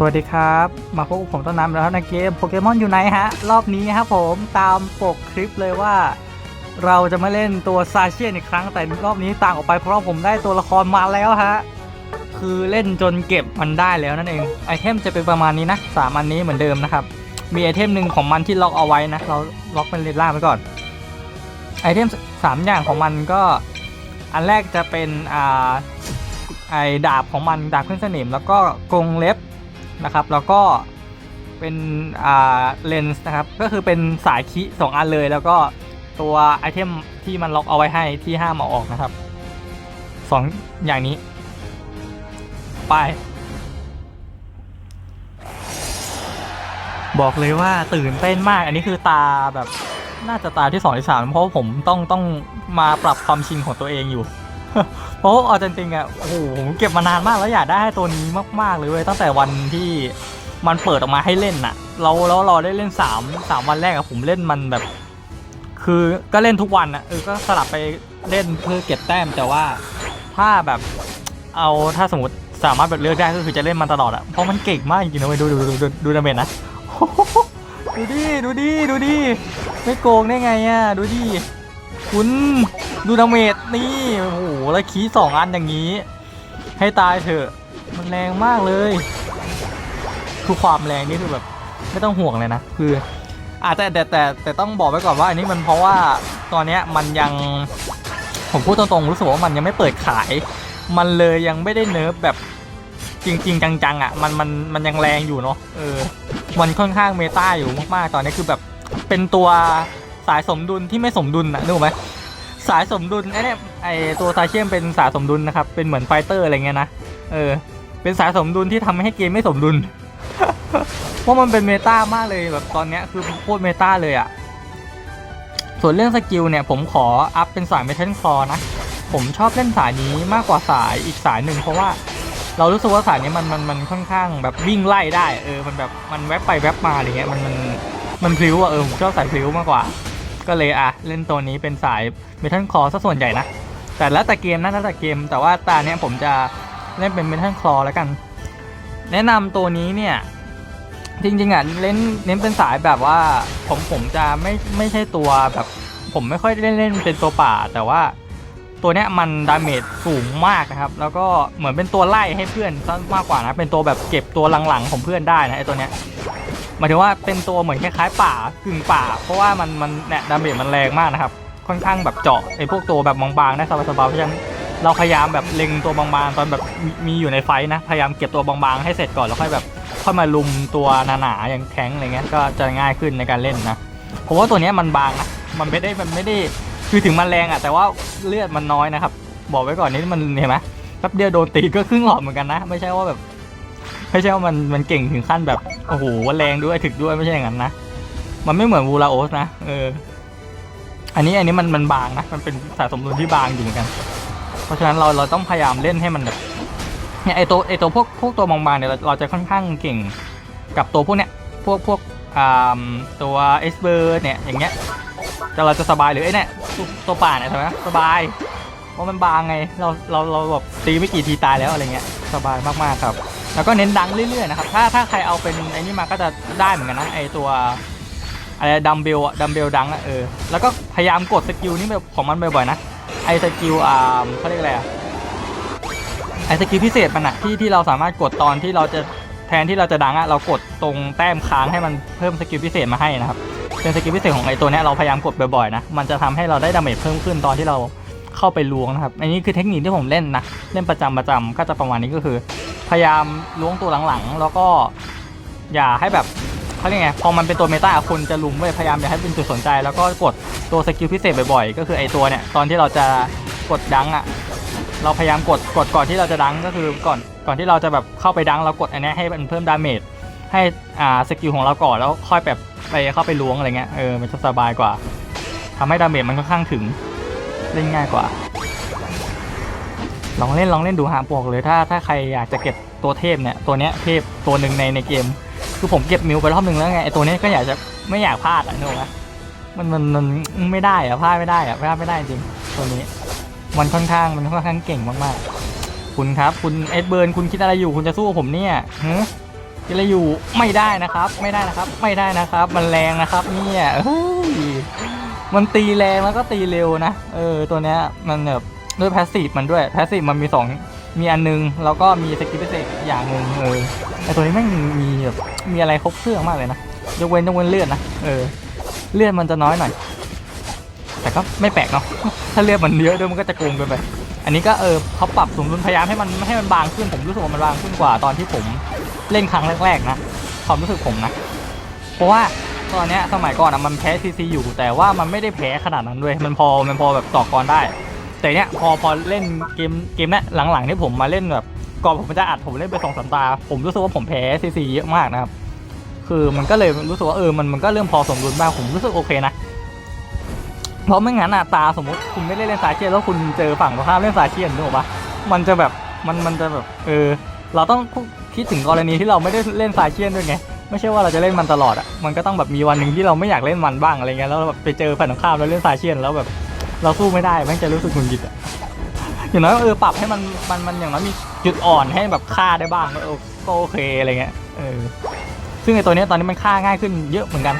สวัสดีครับ มาพบกับผมต้นน้ำแล้วครับในเกมโปเกมอนอยู่ไหนฮะ รอบนี้ครับผมตามปกคลิปเลยว่า เราจะมาเล่นตัวซาเชียนอีกครั้งแต่รอบนี้ต่างออกไปเพราะผมได้ตัวละครมาแล้วฮะ คือเล่นจนเก็บมันได้แล้วนั่นเองไอเทมจะเป็นประมาณนี้นะสามอันนี้เหมือนเดิมนะครับ มีไอเทมหนึ่งของมันที่ล็อกเอาไว้นะ เราล็อกเป็นเลนล่าไว้ก่อนไอเทมสามอย่างของมันก็อันแรกจะเป็นอ่าไอดาบของมันดาบขึ้นสนิมแล้วก็กรงเล็บ นะครับ แล้วก็เป็นอ่าเลนส์นะครับ ก็คือเป็นสายคิสองอันเลย แล้วก็ตัวไอเทมที่มันล็อกเอาไว้ให้ที่ห้ามเอาออกนะครับสองอย่างนี้ ไป บอกเลยว่าตื่นเต้นมาก อันนี้คือตาแบบน่าจะตาที่สองที่สามเพราะผมต้องต้องมาปรับความชินของตัวเองอยู่ เพราะเอาจริงๆอะโอ้โหผมเก็บมานานมากแล้วอยากได้ตัวนี้มากๆเลยเว้ยตั้งแต่วันที่มันเปิดออกมาให้เล่นน่ะ เราแล้วเราได้เล่นสามสามวันแรกอะผมเล่นมันแบบ คือก็เล่นทุกวันอะเออก็สลับไปเล่นเพื่อเก็บแต้ม แต่ว่าถ้าแบบเอาถ้าสมมติสามารถแบบเลือกได้ก็คือจะเล่นมันตลอดอะเพราะมันเก่งมากจริงๆนะเว้ยดูดูดูดูดูดาเมจนะดูดิดูดิดูดิไม่โกงได้ไงอะดูดิคุณ ดูดาเมจนี่โอ้โหแล้วคีย์สองอันอย่างนี้ ให้ตายเถอะ มันแรงมากเลย คือความแรงนี่คือแบบ ไม่ต้องห่วงเลยนะ คืออาจจะแต่แต่แต่ต้องบอกไว้ก่อนว่าอันนี้มันเพราะว่าตอนนี้มันยังผมพูดตรงๆรู้สึกว่ามันยังไม่เปิดขาย มันเลยยังไม่ได้เนิร์ฟแบบจริง ๆ จังๆอะมันมันมันยังแรงอยู่เนาะเออมันค่อนข้างเมตาอยู่มากๆ ตอนนี้คือแบบเป็นตัวสายสมดุลที่ไม่สมดุลนะนึกออกไหม สายสมดุลไอ้เนี่ยไอตัวซาเชียมเป็นสายสมดุลนะครับ เป็นเหมือนไฟเตอร์อะไรเงี้ยนะ เออ เป็นสายสมดุลที่ทำให้เกมไม่สมดุล เพราะมันเป็นเมตามากเลยแบบตอนเนี้ยคือโคตรเมตาเลยอะ่ะ ส่วนเรื่องสกิลเนี่ยผมขออัพเป็นสายเมทัลคอนะ ผมชอบเล่นสายนี้มากกว่าสายอีกสายหนึ่งเพราะว่าเรารู้สึกว่าสายนี้มันมันมันค่อนข้างแบบวิ่งไล่ได้ เออ มันแบบมันแวบไปแวบมาอะไรเงี้ย มันมันมันพลิ้วอะเออผมชอบสายพลิ้วมากกว่า ก็เลยอะเล่นตัวนี้เป็นสายเมทัลคอซะส่วนใหญ่นะ แต่แล้วแต่เกมนะแล้วแต่เกม แต่ว่าตาเนี้ยผมจะเล่นเป็นเมทัลคลอแล้วกัน แนะนำตัวนี้เนี่ยจริงๆอะเล่นเน้นเป็นสายแบบว่าผมผมจะไม่ไม่ใช่ตัวแบบ ผมไม่ค่อยเล่นเล่นเป็นตัวป่า แต่ว่าตัวเนี้ยมันดาเมจสูงมากนะครับ แล้วก็เหมือนเป็นตัวไล่ให้เพื่อนซะมากกว่านะเป็นตัวแบบเก็บตัวหลังๆของเพื่อนได้นะไอตัวเนี้ย หมายถึงว่าเป็นตัวเหมือนคล้ายๆป่ากึ่งป่า เพราะว่ามันมันเนี่ยดาเมจมันแรงมากนะครับ ค่อนข้างแบบเจาะไอ้พวกตัวแบบบางๆได้สบายๆเพราะฉะนั้นเราพยายามแบบเล็งตัวบางๆตอนแบบมีมีอยู่ในไฟท์นะ พยายามเก็บตัวบางๆให้เสร็จก่อนแล้วค่อยแบบค่อยมาลุมตัวหนาๆอย่างแทงอะไรเงี้ยก็จะง่ายขึ้นในการเล่นนะผมว่าตัวเนี้ยมันบางนะมันไม่ได้มันไม่ได้คือถึงมันแรงอะแต่ว่าเลือดมันน้อยนะครับ บอกไว้ก่อนนี่มันเห็นไหมแป๊บเดียวโดนตีก็ครึ่งหลอดเหมือนกันนะ ไม่ใช่ว่าแบบ ไม่ใช่ว่ามันมันเก่งถึงขั้นแบบโอ้โหแรงด้วยถึกด้วยไม่ใช่อย่างนั้นนะมันไม่เหมือนวูลาโอสนะเออ อันนี้อันนี้มันมันบางนะมันเป็นสายสมดุลที่บางอยู่เหมือนกัน เพราะฉะนั้นเราเราต้องพยายามเล่นให้มันแบบเนี่ยไอตัวไอตัวพวกพวกตัวบางๆเนี่ยเราเราจะค่อนข้างเก่งกับตัวพวกเนี้ยพวกพวกอ่าตัวเอสเบอร์เนี่ยอย่างเงี้ยแต่เราจะสบายหรือไอเนี่ยตัวตัวป่าเนี่ยใช่ไหมสบายเพราะมันบางไงเราเราเราแบบตีไม่กี่ทีตายแล้วอะไรเงี้ยสบายมากๆครับ แล้วก็เน้นดังเรื่อยๆนะครับ ถ้าถ้าใครเอาเป็นไอ้นี่มาก็จะได้เหมือนกันนะไอตัวอะไรดัมเบลดัมเบลดังอะเออ แล้วก็พยายามกดสกิลนี่แบบของมันบ่อยๆนะ ไอสกิลอ่าเขาเรียกอะไรอะไอสกิลพิเศษมันอะที่ที่เราสามารถกดตอนที่เราจะแทนที่เราจะดังอะเรากดตรงแต้มค้างให้มันเพิ่มสกิลพิเศษมาให้นะครับ เป็นสกิลพิเศษของไอตัวนี้เราพยายามกดบ่อยๆนะ มันจะทำให้เราได้ดาเมจเพิ่มขึ้นตอนที่เรา เข้าไปล้วงนะครับ อันนี้คือเทคนิคที่ผมเล่นนะ เล่นประจำประจำก็จะประมาณนี้ก็คือ พยายามล้วงตัวหลังๆ แล้วก็อย่าให้แบบเขาเรียกไง พอมันเป็นตัวเมตาคนจะลุมเว้ยพยายามอย่าให้เป็นจุดสนใจ แล้วก็กดตัวสกิลพิเศษบ่อยๆ ก็คือไอตัวเนี่ย ตอนที่เราจะกดดังอะ เราพยายามกด กดก่อนที่เราจะดังก็คือก่อน ก่อนที่เราจะแบบเข้าไปดังเรากดอันเนี้ยให้มันเพิ่มดาเมจ ให้อ่าสกิลของเราก่อนแล้วค่อยแบบไปเข้าไปล้วงอะไรเงี้ย เออ มันจะสบายกว่าทำให้ดาเมจมันค่อนข้างถึง เล่นง่ายกว่า ลองเล่นลองเล่นดูหาบอกเลยถ้าถ้าใครอยากจะเก็บตัวเทพเนี่ยตัวเนี้ยเทพตัวหนึ่งในในเกม คือผมเก็บมิวไปรอบหนึ่งแล้วไงไอตัวเนี้ยก็อยากจะไม่อยากพลาดอะนึกออกไหมมันมันมันไม่ได้อะพลาดไม่ได้อะพลาดไม่ได้จริงตัวนี้ มันค่อนข้างมันค่อนข้างเก่งมากๆ คุณครับ คุณเอ็ดเบิร์นคุณคิดอะไรอยู่คุณจะสู้ผมเนี่ยฮะกิเลอยู่ไม่ได้นะครับ ไม่ได้นะครับ ไม่ได้นะครับ มันแรงนะครับเนี่ยเฮ้ย มันตีแรงแล้วก็ตีเร็วนะ เออ ตัวเนี้ยมันแบบด้วยแพสซีฟมันด้วย แพสซีฟมันมีสองมีอันนึง แล้วก็มีสกิลพิเศษอย่างหนึ่งเออไอตัวนี้แม่งมีแบบมีอะไรครบเครื่องมากเลยนะ ยกเว้นยกเว้นเลือดนะ เออ เลือดมันจะน้อยหน่อย แต่ก็ไม่แปลกเนาะ ถ้าเลือดมันเยอะด้วยมันก็จะโกงเกินไป อันนี้ก็เออเขาปรับสมดุลพยายามให้มันให้มันบางขึ้น ผมรู้สึกว่ามันบางขึ้นกว่าตอนที่ผมเล่นครั้งแรกๆนะ ความรู้สึกผมนะ เพราะว่า ตอนนี้สมัยก่อนอะมันแพ้ซีซีอยู่แต่ว่ามันไม่ได้แพ้ขนาดนั้นด้วยมันพอมันพอแบบต่อกรได้ แต่เนี้ยพอพอเล่นเกมเกมเนี้ยหลังๆที่ผมมาเล่นแบบก่อนผมจะอัดผมเล่นไปสองสามตา ผมรู้สึกว่าผมแพ้ซีซีเยอะมากนะครับ คือมันก็เลยรู้สึกว่าเออมันมันก็เริ่มพอสมดุลมากผมรู้สึกโอเคนะเพราะไม่งั้นอะตาสมมติคุณไม่ได้เล่นสายเชียนแล้วคุณเจอฝั่งตรงข้ามเล่นสายเชียนนึกออกปะมันจะแบบมันมันจะแบบเออเราต้องคิดถึงกรณีที่เราไม่ได้เล่นสายเชียนด้วยไง ไม่ใช่ว่าเราจะเล่นมันตลอดอะมันก็ต้องแบบมีวันหนึ่งที่เราไม่อยากเล่นมันบ้างอะไรเงี้ยแล้วแบบไปเจอฝั่งตรงข้ามแล้วเล่นสายเชียนแล้วแบบเราสู้ไม่ได้แม่งจะรู้สึกหงุดหงิดอะอย่างน้อยเออปรับให้มันมันมันอย่างน้อยมีจุดอ่อนให้แบบฆ่าได้บ้างก็โอก็โอเคอะไรเงี้ยเออซึ่งไอตัวนี้ตอนนี้มันฆ่าง่ายขึ้นเยอะเหมือนกัน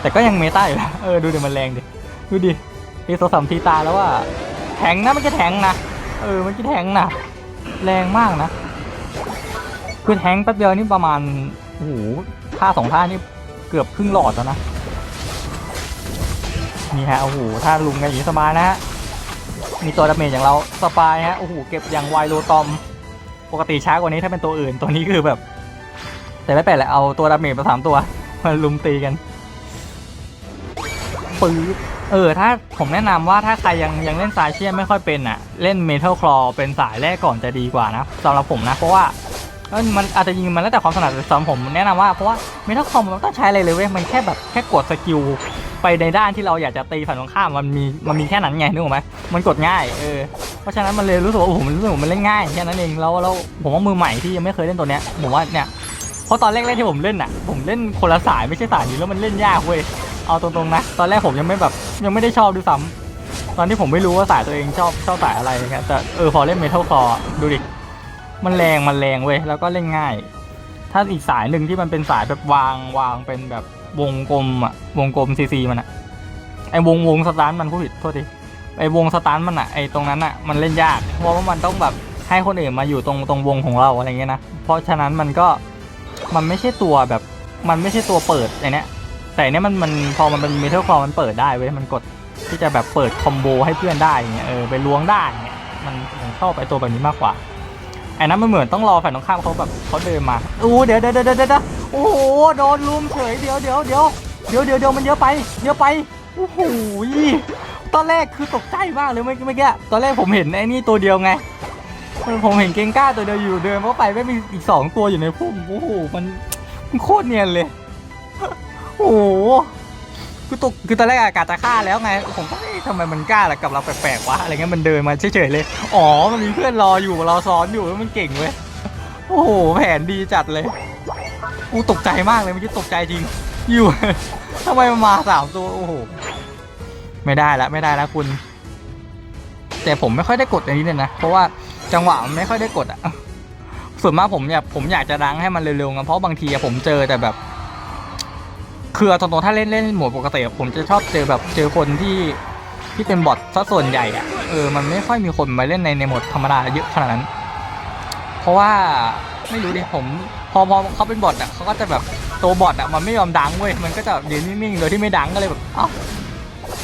แต่ก็ยังเมตาอยู่นะเออดูดิมันแรงดิดูดิตีโซสามทีตาแล้วว่าแทงนะมันจะแทงนะเออมันจะแทงนะแรงมากนะคือแทงแป๊บเดียวนี่ประมาณ อ้โหท่าสองท่านี่เกือบครึ่งหลอดแล้วนะ นี่ฮะ โอ้โหถ้าลุงกันอย่างนี้สบายนะฮะ มีตัวดาเมจอย่างเราสบายฮะ โอ้โห เก็บอย่างไวโลตอม ปกติช้ากว่านี้ถ้าเป็นตัวอื่น ตัวนี้คือแบบ แต่ไม่เป็นไรเอาตัวดาเมจมาสามตัว มาลุมตีกันปื๊บเออถ้าผมแนะนำว่าถ้าใครยังยังเล่นสายเชียนไม่ค่อยเป็นอะ เล่นเมทัลคลอเป็นสายแรกก่อนจะดีกว่านะสำหรับผมนะ เพราะว่า มันอาจจะยิงมันแล้วแต่ความถนัดสำหรับผมแนะนำว่าเพราะว่าเมทัลคอมันต้องใช้อะไรเลยเว้ยมันแค่แบบแค่กดสกิลไปในด้านที่เราอยากจะตีฝั่งตรงข้ามมันมีมันมีแค่นั้นไงนึกออกไหมมันกดง่ายเออเพราะฉะนั้นมันเลยรู้สึกว่าโอ้โหมันรู้สึกว่ามันเล่นง่ายแค่นั้นเองแล้วแล้วผมว่ามือใหม่ที่ยังไม่เคยเล่นตัวเนี้ยผมว่าเนี่ยเพราะตอนแรกๆที่ผมเล่นอะ ผมเล่นคนละสายไม่ใช่สายนี้แล้วมันเล่นยากเว้ยเอาตรงๆนะตอนแรกผมยังไม่แบบยังไม่ได้ชอบด้วยซ้ำตอนที่ผมไม่รู้ว่าสายตัวเองชอบชอบสายอะไรเงี้ยแต่เออพอเล่นเมทัลคอร์ดูดิ มันแรงมันแรงเว้ยแล้วก็เล่นง่าย ถ้าอีกสายหนึ่งที่มันเป็นสายแบบวางวางเป็นแบบวงกลมอะวงกลมซีซีมันอะไอวงวงสตาร์ทมันผู้ผิดโทษทีไอวงสตาร์ทมันอะไอตรงนั้นอะมันเล่นยาก เพราะว่ามันต้องแบบให้คนอื่นมาอยู่ตรงตรงวงของเราอะไรเงี้ยนะเพราะฉะนั้นมันก็มันไม่ใช่ตัวแบบมันไม่ใช่ตัวเปิดไอเนี้ยแต่เนี้ยมันมันพอมันเป็นเมทัลคอมันเปิดได้เว้ยมันกดที่จะแบบเปิดคอมโบให้เพื่อนได้เงี้ยเออไปล้วงได้เงี้ยมันผมชอบไอตัวแบบนี้มากกว่า ไอ้นั้นมันเหมือนต้องรอฝ่ายตรงข้ามเขาแบบเขาเดินมาอู้เดี๋ยวเดี๋ยวเดี๋ยวเดี๋ยวโอ้โหโดนลุมเฉยเดี๋ยวเดี๋ยวเดี๋ยวเดี๋ยวเดี๋ยวเดี๋ยวมันเยอะไปเยอะไปโอ้โหตอนแรกคือตกใจมากเลยเมื่อกี้เมื่อกี้ตอนแรกผมเห็นไอ้นี่ตัวเดียวไงผมเห็นเกงก้าตัวเดียวอยู่เดินเข้าไปไม่มีอีกสองตัวอยู่ในพุ่มโอ้โหมันมันโคตรเนียนเลยโอ้โห คือตกคือตอนแรกอากาศจะฆ่าแล้วไง ผมก็เอ๊ะทำไมมันกล้าล่ะกับเราแปลกๆวะอะไรเงี้ยมันเดินมาเฉยๆเลย อ๋อ มันมีเพื่อนรออยู่รอซ้อนอยู่แล้วมันเก่งเว้ย โอ้โห แผนดีจัดเลยอูตกใจมากเลยเมื่อกี้ตกใจจริง อยู่ ทำไมมันมาสามตัว โอ้โห ไม่ได้ละไม่ได้ละคุณ แต่ผมไม่ค่อยได้กดอันนี้เลยนะ เพราะว่าจังหวะมันไม่ค่อยได้กดอะส่วนมากผมเนี่ยผมอยากจะดังให้มันเร็วๆไงเพราะบางทีผมเจอแต่แบบ คือเอาตรงๆถ้าเล่นเล่นโหมดปกติผมจะชอบเจอแบบเจอคนที่ที่เป็นบอทซะส่วนใหญ่อะเออมันไม่ค่อยมีคนมาเล่นในในโหมดธรรมดาเยอะขนาดนั้น เพราะว่าไม่รู้ดิผมพอพอเขาเป็นบอทอะเขาก็จะแบบตัวบอทอะมันไม่ยอมดังเว้ยมันก็จะยืนนิ่งๆโดยที่ไม่ดังก็เลยแบบเอ้า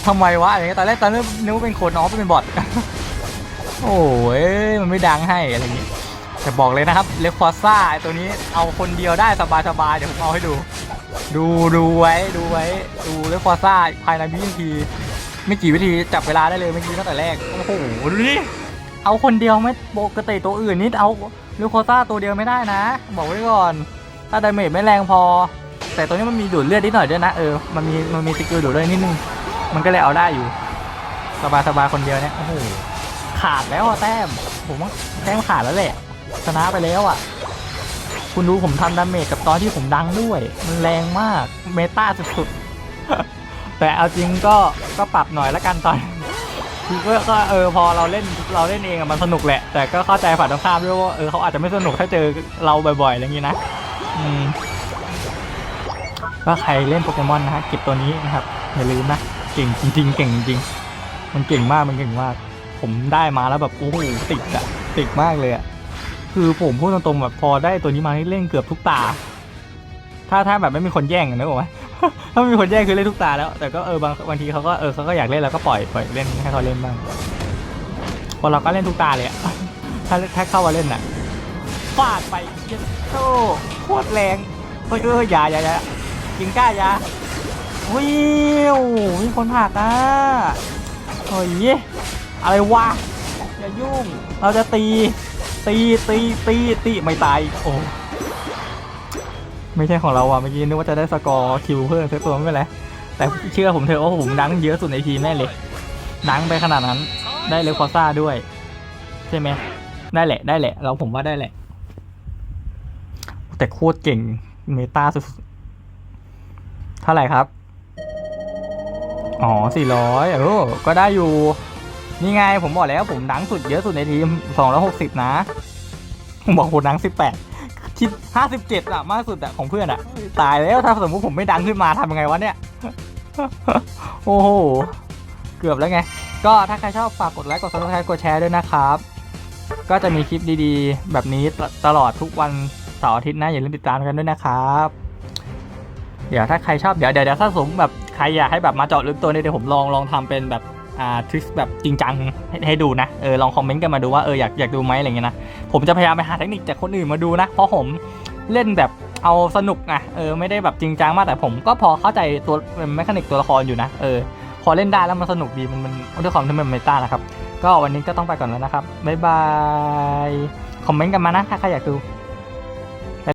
ทำไมวะอะไรเงี้ยตอนแรกตอนแรกนึกว่าเป็นคนอ๋อเป็นบอทโอ้ยมันไม่ดังให้อะไรอย่างงี้แต่บอกเลยนะครับเลควอซ่าตัวนี้เอาคนเดียวได้สบายๆเดี๋ยวผมเอาให้ดู ดูดูไว้ดูไว้ ดูเลควอซ่าภายในวินาทีไม่กี่วิธีจับเวลาได้เลยเมื่อกี้ตั้งแต่แรกโอ้โหดูดิเอาคนเดียวไม่ปกติตัวอื่นนิดเอาลควอซ่าตัวเดียวไม่ได้นะ บอกไว้ก่อน ถ้าดาเมจไม่แรงพอ แต่ตัวนี้มันมีดูดเลือดนิดหน่อยด้วยนะเออมันมีมันมีสกิลดูดด้วยนิดนึงมันก็เลยเอาได้อยู่ สบายสบายคนเดียวเนี่ยโอ้โหขาดแล้วอะแต้มผมว่าแต้มขาดแล้วแหละชนะไปแล้วอะ คุณดูผมทำดาเมจกับตอนที่ผมดังด้วย มันแรงมากเมตาสุดๆ แต่เอาจริงก็ก็ปรับหน่อยละกันตอนคือก็เออพอเราเล่นเราเล่นเองอะมันสนุกแหละ แต่ก็เข้าใจฝ่ายตรงข้ามด้วยว่าเออเขาอาจจะไม่สนุกถ้าเจอเราบ่อยๆอะไรอย่างงี้นะอืมก็ใครเล่นโปเกมอนนะฮะเก็บตัวนี้นะครับอย่าลืมนะเก่งจริงๆเก่งจริงๆมันเก่งมากมันเก่งมาก ผมได้มาแล้วแบบโอ้โหติดอะติดมากเลยอะ คือผมพูดตรงๆแบบพอได้ตัวนี้มานี่เล่นเกือบทุกตา ถ้าถ้าแบบไม่มีคนแย่งนะบอกไหมถ้าไม่มีคนแย่งคือเล่นทุกตาแล้ว แต่ก็เออบางบางทีเขาก็เออเขาก็อยากเล่นแล้วก็ปล่อยปล่อยเล่นให้เขาเล่นบ้างพอเราก็เล่นทุกตาเลยอะถ้าถ้าเข้ามาเล่นอะฟาดไปเย็นโตโคตรแรงเฮ้ยเอออย่าย่าย่ากินกล้าย่าวิวมีคนผลักอะเฮ้ยอะไรวะอย่ายุ่ง เราจะตี ตีตีตีตีไม่ตายโอ้ไม่ใช่ของเราอะเมื่อกี้นึกว่าจะได้สกอร์คิวเพิ่มสักตัวไม่เป็นไรแต่เชื่อผมเถอะว่าผมดังเยอะสุดในทีมแน่เลยดังไปขนาดนั้นได้เลคอซ่าด้วย ใช่ไหมได้แหละได้แหละ เราผมว่าได้แหละ แต่โคตรเก่งเมตาสุดๆเท่าไหร่ครับ อ๋อสี่ร้อยเออก็ได้อยู่ นี่ไงผมบอกแล้วผมดังสุดเยอะสุดในทีมสองร้อยหกสิบนะ ผมบอกผมดังสิบแปดคิดห้าสิบเจ็ดอะมากสุดอะของเพื่อนอะตายแล้วถ้าสมมติผมไม่ดังขึ้นมาทำยังไงวะเนี่ย โอ้โห เกือบแล้วไง ก็ถ้าใครชอบฝากกดไลค์กดซับสไครต์กดแชร์ด้วยนะครับ ก็จะมีคลิปดีๆ แบบนี้ตลอดทุกวันเสาร์อาทิตย์นะอย่าลืมติดตามกันด้วยนะครับ เดี๋ยวถ้าใครชอบเดี๋ยวเดี๋ยวถ้าสมมติแบบใครอยากให้แบบมาเจาะลึกตัวนี้เดี๋ยวผมลองลองทำเป็นแบบ ทริคแบบจริงจังให้ให้ดูนะเออลองคอมเมนต์กันมาดูว่าเอออยากอยากดูไหมอะไรเงี้ยนะผมจะพยายามไปหาเทคนิคจากคนอื่นมาดูนะเพราะผมเล่นแบบเอาสนุกไงเออไม่ได้แบบจริงจังมากแต่ผมก็พอเข้าใจตัวแมคานิกตัวละครอยู่นะเออพอเล่นได้แล้วมันสนุกดีมันมันด้วยความที่มันเมตานะครับ ก็วันนี้ก็ต้องไปก่อนแล้วนะครับบ๊ายบายคอมเมนต์กันมานะถ้าใครอยากดู